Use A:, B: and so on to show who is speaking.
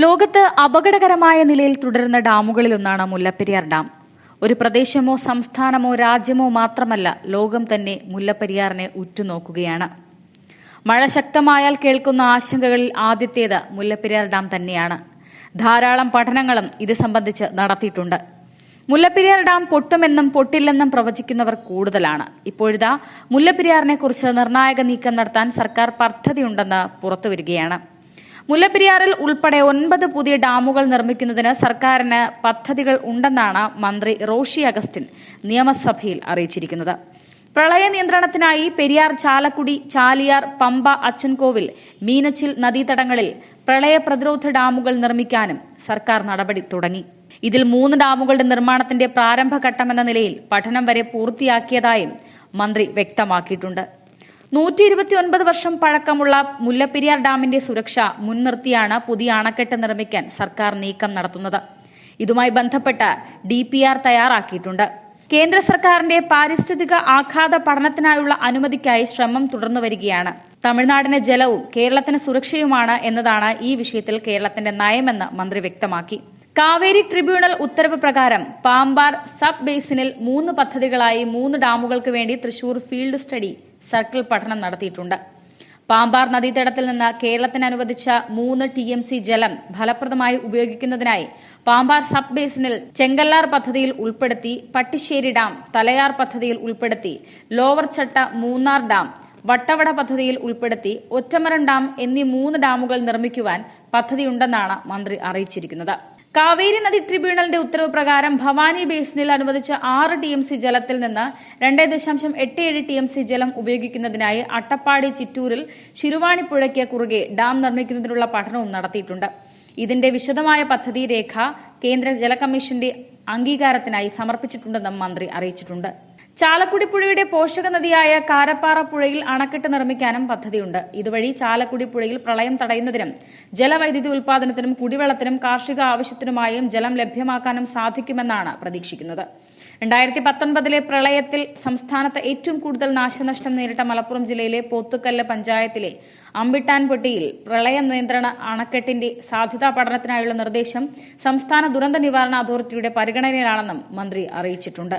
A: ലോകത്ത് അപകടകരമായ നിലയിൽ തുടരുന്ന ഡാമുകളിലൊന്നാണ് മുല്ലപ്പെരിയാർ ഡാം. ഒരു പ്രദേശമോ സംസ്ഥാനമോ രാജ്യമോ മാത്രമല്ല ലോകം തന്നെ മുല്ലപ്പെരിയാറിനെ ഉറ്റുനോക്കുകയാണ്. മഴ ശക്തമായാൽ കേൾക്കുന്ന ആശങ്കകളിൽ ആദ്യത്തേത് മുല്ലപ്പെരിയാർ ഡാം തന്നെയാണ്. ധാരാളം പഠനങ്ങളും ഇത് സംബന്ധിച്ച് നടത്തിയിട്ടുണ്ട്. മുല്ലപ്പെരിയാർ ഡാം പൊട്ടുമെന്നും പൊട്ടില്ലെന്നും പ്രവചിക്കുന്നവർ കൂടുതലാണ്. ഇപ്പോഴിതാ മുല്ലപ്പെരിയാറിനെ കുറിച്ച് നിർണായക നീക്കം നടത്താൻ സർക്കാർ പദ്ധതിയുണ്ടെന്ന് പുറത്തുവരികയാണ്. മുല്ലപ്പെരിയാറിൽ ഉൾപ്പെടെ ഒൻപത് പുതിയ ഡാമുകൾ നിർമ്മിക്കുന്നതിന് സർക്കാരിന് പദ്ധതികൾ ഉണ്ടെന്നാണ് മന്ത്രി റോഷി അഗസ്റ്റിൻ നിയമസഭയിൽ അറിയിച്ചിരിക്കുന്നത്. പ്രളയ നിയന്ത്രണത്തിനായി പെരിയാർ ചാലക്കുടി ചാലിയാർ പമ്പ അച്ചൻകോവിൽ മീനച്ചിൽ നദീതടങ്ങളിൽ പ്രളയ പ്രതിരോധ ഡാമുകൾ നിർമ്മിക്കാനും സർക്കാർ നടപടി തുടങ്ങി. ഇതിൽ മൂന്ന് ഡാമുകളുടെ നിർമ്മാണത്തിന്റെ പ്രാരംഭഘട്ടമെന്ന നിലയിൽ പഠനം വരെ പൂർത്തിയാക്കിയതായും മന്ത്രി വ്യക്തമാക്കിയിട്ടുണ്ട്. നൂറ്റി ഇരുപത്തി ഒൻപത് വർഷം പഴക്കമുള്ള മുല്ലപ്പെരിയാർ ഡാമിന്റെ സുരക്ഷ മുൻനിർത്തിയാണ് പുതിയ അണക്കെട്ട് നിർമ്മിക്കാൻ സർക്കാർ നീക്കം നടത്തുന്നത്. ഇതുമായി ബന്ധപ്പെട്ട ഡി പി ആർ തയ്യാറാക്കിയിട്ടുണ്ട്. കേന്ദ്ര സർക്കാരിന്റെ പാരിസ്ഥിതിക ആഘാത പഠനത്തിനായുള്ള അനുമതിക്കായി ശ്രമം തുടർന്നു വരികയാണ്. തമിഴ്നാടിന് ജലവും കേരളത്തിന് സുരക്ഷയുമാണ് എന്നതാണ് ഈ വിഷയത്തിൽ കേരളത്തിന്റെ നയമെന്ന് മന്ത്രി വ്യക്തമാക്കി. കാവേരി ട്രിബ്യൂണൽ ഉത്തരവ് പ്രകാരം പാമ്പാർ സബ് ബേസിനിൽ മൂന്ന് പദ്ധതികളായി മൂന്ന് ഡാമുകൾക്ക് വേണ്ടി തൃശൂർ ഫീൽഡ് സ്റ്റഡി സർക്കിൾ പഠനം നടത്തിയിട്ടുണ്ട്. പാമ്പാർ നദീതടത്തിൽ നിന്ന് കേരളത്തിന് അനുവദിച്ച മൂന്ന് ടി എം സി ജലം ഫലപ്രദമായി ഉപയോഗിക്കുന്നതിനായി പാമ്പാർ സബ് ബേസിനിൽ ചെങ്കല്ലാർ പദ്ധതിയിൽ ഉൾപ്പെടുത്തി പട്ടിശ്ശേരി ഡാം തലയാർ പദ്ധതിയിൽ ഉൾപ്പെടുത്തി ലോവർ ചട്ട മൂന്നാർ ഡാം വട്ടവട പദ്ധതിയിൽ ഉൾപ്പെടുത്തി ഒറ്റമരം ഡാം എന്നീ മൂന്ന് ഡാമുകൾ നിർമ്മിക്കുവാൻ പദ്ധതിയുണ്ടെന്നാണ് മന്ത്രി അറിയിച്ചിരിക്കുന്നത്. കാവേരി നദി ട്രിബ്യൂണലിന്റെ ഉത്തരവ് പ്രകാരം ഭവാനി ബേസിനിൽ അനുവദിച്ച ആറ് ടി എം സി ജലത്തിൽ നിന്ന് രണ്ട് ദശാംശം എട്ട് ഏഴ് ടി എം സി ജലം ഉപയോഗിക്കുന്നതിനായി അട്ടപ്പാടി ചിറ്റൂരിൽ ശിരുവാണിപ്പുഴയ്ക്ക് കുറുകെ ഡാം നിർമ്മിക്കുന്നതിനുള്ള പഠനവും നടത്തിയിട്ടുണ്ട്. ഇതിന്റെ വിശദമായ പദ്ധതി രേഖ കേന്ദ്ര ജല കമ്മീഷന്റെ അംഗീകാരത്തിനായി സമർപ്പിച്ചിട്ടുണ്ടെന്നും മന്ത്രി അറിയിച്ചിട്ടുണ്ട്. ചാലക്കുടി പുഴയുടെ പോഷക നദിയായ കാരപ്പാറ പുഴയിൽ അണക്കെട്ട് നിർമ്മിക്കാനും പദ്ധതിയുണ്ട്. ഇതുവഴി ചാലക്കുടി പുഴയിൽ പ്രളയം തടയുന്നതിനും ജലവൈദ്യുതി ഉൽപാദനത്തിനും കുടിവെള്ളത്തിനും കാർഷിക ആവശ്യത്തിനുമായും ജലം ലഭ്യമാക്കാനും സാധിക്കുമെന്നാണ് പ്രതീക്ഷിക്കുന്നത്. രണ്ടായിരത്തി പത്തൊൻപതിലെ പ്രളയത്തിൽ സംസ്ഥാനത്ത് ഏറ്റവും കൂടുതൽ നാശനഷ്ടം നേരിട്ട മലപ്പുറം ജില്ലയിലെ പോത്തുകല്ല് പഞ്ചായത്തിലെ അമ്പിട്ടാൻപൊട്ടിയിൽ പ്രളയ നിയന്ത്രണ അണക്കെട്ടിന്റെ സാധ്യതാ പഠനത്തിനായുള്ള നിർദ്ദേശം സംസ്ഥാന ദുരന്ത നിവാരണ അതോറിറ്റിയുടെ പരിഗണനയിലാണെന്നും മന്ത്രി അറിയിച്ചിട്ടുണ്ട്.